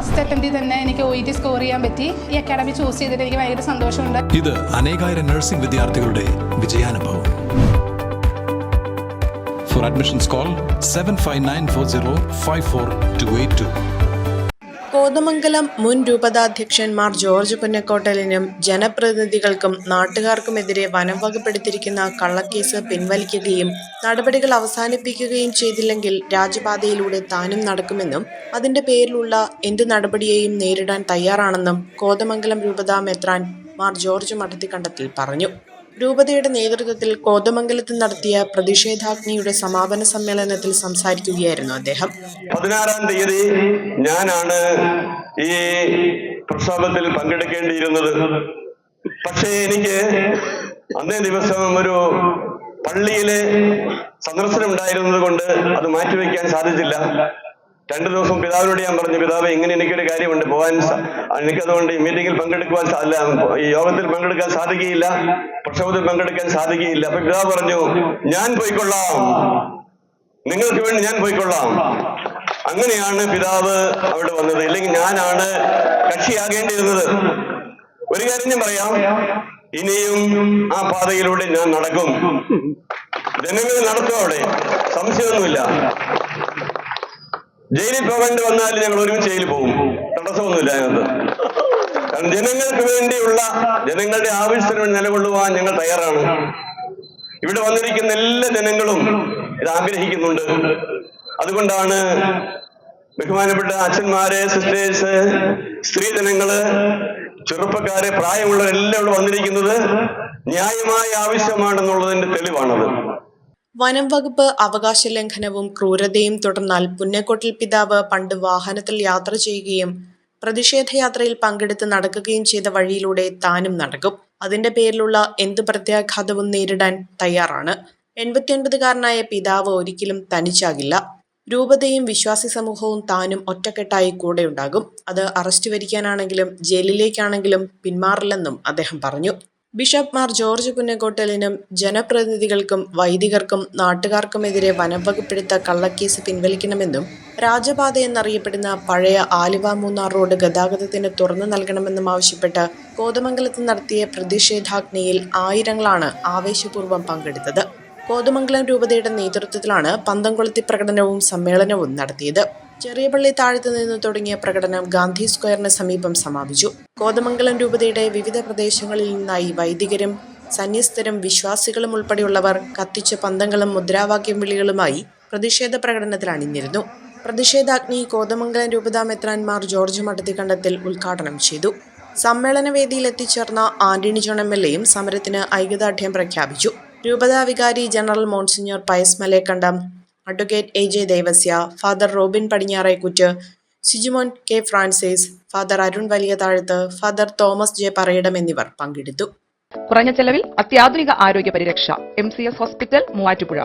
First അറ്റംപ്റ്റിൽ തന്നെ എനിക്ക് O T score ചെയ്യാൻ പറ്റി. ഈ അക്കാഡമി ചൂസ് ചെയ്തിട്ട് എനിക്ക് ഭയങ്കര സന്തോഷമുണ്ട്. ഇത് അനേകായിരം നഴ്സിംഗ് വിദ്യാർത്ഥികളുടെ വിജയാനുഭവം. For admissions call 7594054282. കോതമംഗലം മുൻ രൂപതാധ്യക്ഷൻ മാർ ജോർജ് പുന്നക്കോട്ടലിനും ജനപ്രതിനിധികൾക്കും നാട്ടുകാർക്കുമെതിരെ വനം വകുപ്പെടുത്തിരിക്കുന്ന കള്ളക്കേസ് പിൻവലിക്കുകയും നടപടികൾ അവസാനിപ്പിക്കുകയും ചെയ്തില്ലെങ്കിൽ രാജപാതയിലൂടെ താനും നടക്കുമെന്നും അതിന്റെ പേരിലുള്ള എന്ത് നടപടിയെയും നേരിടാൻ തയ്യാറാണെന്നും കോതമംഗലം രൂപതാ മെത്രാൻ മാർ ജോർജ് മഠത്തിക്കണ്ടത്തിൽ പറഞ്ഞു. രൂപതയുടെ നേതൃത്വത്തിൽ കോതമംഗലത്ത് നടത്തിയ പ്രതിഷേധാഗ്നിയുടെ സമാപന സമ്മേളനത്തിൽ സംസാരിക്കുകയായിരുന്നു അദ്ദേഹം. പതിനാറാം തീയതി ഞാനാണ് ഈ പ്രക്ഷോഭത്തിൽ പങ്കെടുക്കേണ്ടിയിരുന്നത്. പക്ഷേ എനിക്ക് അന്നേ ദിവസം ഒരു പള്ളിയിലെ സന്ദർശനം ഉണ്ടായിരുന്നത് കൊണ്ട് അത് മാറ്റിവെക്കാൻ സാധിച്ചില്ല. രണ്ടു ദിവസം പിതാവിനോട് ഞാൻ പറഞ്ഞു പിതാവ് ഇങ്ങനെ എനിക്കൊരു കാര്യമുണ്ട്. പോകാൻ എനിക്കതുകൊണ്ട് ഈ മീറ്റിംഗിൽ പങ്കെടുക്കുവാൻ അല്ല ഈ യോഗത്തിൽ പങ്കെടുക്കാൻ സാധിക്കുകയില്ല. പ്രക്ഷോഭത്തിൽ പങ്കെടുക്കാൻ സാധിക്കുകയില്ല. അപ്പൊ പിതാവ് പറഞ്ഞു ഞാൻ പോയിക്കൊള്ളാം. നിങ്ങൾക്ക് വേണ്ടി ഞാൻ പോയിക്കൊള്ളാം. അങ്ങനെയാണ് പിതാവ് അവിടെ വന്നത്. ഇല്ലെങ്കിൽ ഞാനാണ് കക്ഷിയാകേണ്ടിയിരുന്നത്. ഒരു കാര്യം ഞാൻ പറയാം. ഇനിയും ആ പാതയിലൂടെ ഞാൻ നടക്കും. ജനങ്ങൾ നടത്തും അവിടെ. സംശയമൊന്നുമില്ല. ജയിലിൽ പോകേണ്ടി വന്നാൽ ഞങ്ങൾ ഒരുമിച്ച് ജയിലിൽ പോകും. തടസ്സമൊന്നുമില്ല അതിനകത്ത്. ജനങ്ങൾക്ക് വേണ്ടിയുള്ള ജനങ്ങളുടെ ആവശ്യത്തിന് നിലകൊള്ളുവാൻ ഞങ്ങൾ തയ്യാറാണ്. ഇവിടെ വന്നിരിക്കുന്ന എല്ലാ ജനങ്ങളും ഇത് ആഗ്രഹിക്കുന്നുണ്ട്. അതുകൊണ്ടാണ് ബഹുമാനപ്പെട്ട അച്ഛന്മാരെ സിസ്റ്റേഴ്സ് സ്ത്രീജനങ്ങൾ ചെറുപ്പക്കാരെ പ്രായമുള്ളവരെല്ലാം ഇവിടെ വന്നിരിക്കുന്നത് ന്യായമായ ആവശ്യമാണെന്നുള്ളതിന്റെ തെളിവാണത്. വനം വകുപ്പ് അവകാശ ലംഘനവും ക്രൂരതയും തുടർന്നാൽ പുന്നക്കോട്ടിൽ പിതാവ് പണ്ട് വാഹനത്തിൽ യാത്ര ചെയ്യുകയും പ്രതിഷേധയാത്രയിൽ പങ്കെടുത്ത് നടക്കുകയും ചെയ്ത വഴിയിലൂടെ താനും നടക്കും. അതിന്റെ പേരിലുള്ള എന്ത് പ്രത്യാഘാതവും നേരിടാൻ തയ്യാറാണ്. എൺപത്തിയൊൻപതുകാരനായ പിതാവ് ഒരിക്കലും തനിച്ചാകില്ല. രൂപതയും വിശ്വാസി സമൂഹവും താനും ഒറ്റക്കെട്ടായി കൂടെയുണ്ടാകും. അത് അറസ്റ്റ് വരിക്കാനാണെങ്കിലും ജയിലിലേക്കാണെങ്കിലും പിന്മാറില്ലെന്നും അദ്ദേഹം പറഞ്ഞു. ബിഷപ്പ് മാർ ജോർജ് പുന്നക്കോട്ടലിനും ജനപ്രതിനിധികൾക്കും വൈദികർക്കും നാട്ടുകാർക്കുമെതിരെ വനംവകുപ്പെടുത്ത കള്ളക്കേസ് പിൻവലിക്കണമെന്നും രാജപാത എന്നറിയപ്പെടുന്ന പഴയ ആലുവ മൂന്നാർ റോഡ് ഗതാഗതത്തിന് തുറന്നു നൽകണമെന്നും ആവശ്യപ്പെട്ട് കോതമംഗലത്ത് നടത്തിയ പ്രതിഷേധാഗ്നിയിൽ ആയിരങ്ങളാണ് ആവേശപൂർവം പങ്കെടുത്തത്. കോതമംഗലം രൂപതയുടെ നേതൃത്വത്തിലാണ് പന്തംകൊളുത്തി പ്രകടനവും സമ്മേളനവും നടത്തിയത്. ചെറിയ പള്ളി താഴത്തു നിന്ന് തുടങ്ങിയ പ്രകടനം ഗാന്ധി സ്ക്വയറിന് സമീപം സമാപിച്ചു. കോതമംഗലം രൂപതയുടെ വിവിധ പ്രദേശങ്ങളിൽ നിന്നായി വൈദികരും സന്യസ്തരും വിശ്വാസികളും ഉൾപ്പെടെയുള്ളവർ കത്തിച്ച പന്തങ്ങളും മുദ്രാവാക്യം വിളികളുമായി പ്രതിഷേധ പ്രകടനത്തിൽ അണിഞ്ഞിരുന്നു പ്രതിഷേധാഗ്നി കോതമംഗലം രൂപതാ മെത്രാൻമാർ ജോർജ് മഠത്തിക്കണ്ടത്തിൽ ഉദ്ഘാടനം ചെയ്തു. സമ്മേളന വേദിയിൽ എത്തിച്ചേർന്ന ആന്റണി ജോൺ എം എൽ എയും സമരത്തിന് ഐക്യദാർഢ്യം പ്രഖ്യാപിച്ചു. രൂപതാ വികാരി general monsignor Pius Malekandam advocate A J Devasya father Robin Padinjarekuttu Sijimon K Francis father Arun Valiyathazhath father Thomas J Parayidam എന്നിവർ പങ്കെടുത്തു. കുറഞ്ഞ ചെലവിൽ അത്യാധുനിക ആരോഗ്യ പരിരക്ഷ M C S hospital Muvattupuzha.